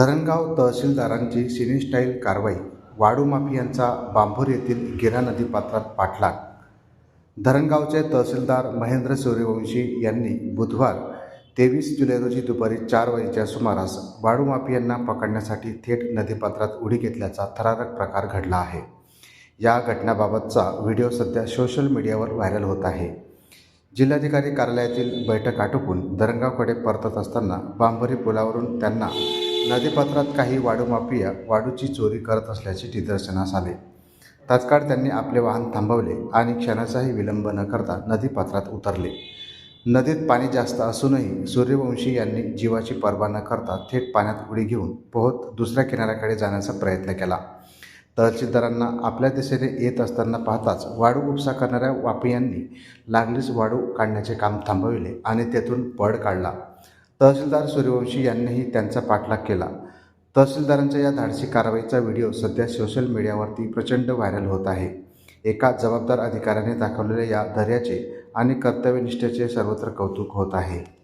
Dharangaon तहसीलदारांची cine style कारवाई वाळू माफियांचा बांभूर येथील गिरा नदीपात्रात पाठलाग. धरणगावचे तहसीलदार महेंद्र सूर्यवंशी यांनी बुधवार तेवीस जुलै रोजी दुपारी चार वाजेच्या सुमारास वाळू माफियांना पकडण्यासाठी थेट नदीपात्रात उडी घेतल्याचा थरारक प्रकार घडला आहे. या घटनेबाबतचा व्हिडिओ सध्या सोशल मीडियावर व्हायरल होत आहे. जिल्हाधिकारी कार्यालयातील बैठक आटोपून धरणगावकडे परतत असताना बांभरी पुलावरून त्यांना नदीपात्रात काही वाडू माफिया वाडूची चोरी करत असल्याचे निदर्शनास आले. तात्काळ त्यांनी आपले वाहन थांबवले आणि क्षणाचाही विलंब न करता नदीपात्रात उतरले. नदीत पाणी जास्त असूनही सूर्यवंशी यांनी जीवाची पर्वा न करता थेट पाण्यात उडी घेऊन पोहत दुसऱ्या किनाऱ्याकडे जाण्याचा प्रयत्न केला. तहसीलदारांना आपल्या दिशेने येत असताना पाहताच वाळू उपसा करणाऱ्या वापियांनी लागलीच वाडू काढण्याचे काम थांबविले आणि तेथून पळ काढला. तहसीलदार सूर्यवंशी यांनीही त्यांचा पाठलाग केला. तहसीलदारांच्या या धाडसी कारवाईचा व्हिडिओ सध्या सोशल मीडियावरती प्रचंड व्हायरल होत आहे. एका जबाबदार अधिकाऱ्याने दाखवलेल्या या धैर्याचे आणि कर्तव्यनिष्ठेचे सर्वत्र कौतुक होत आहे.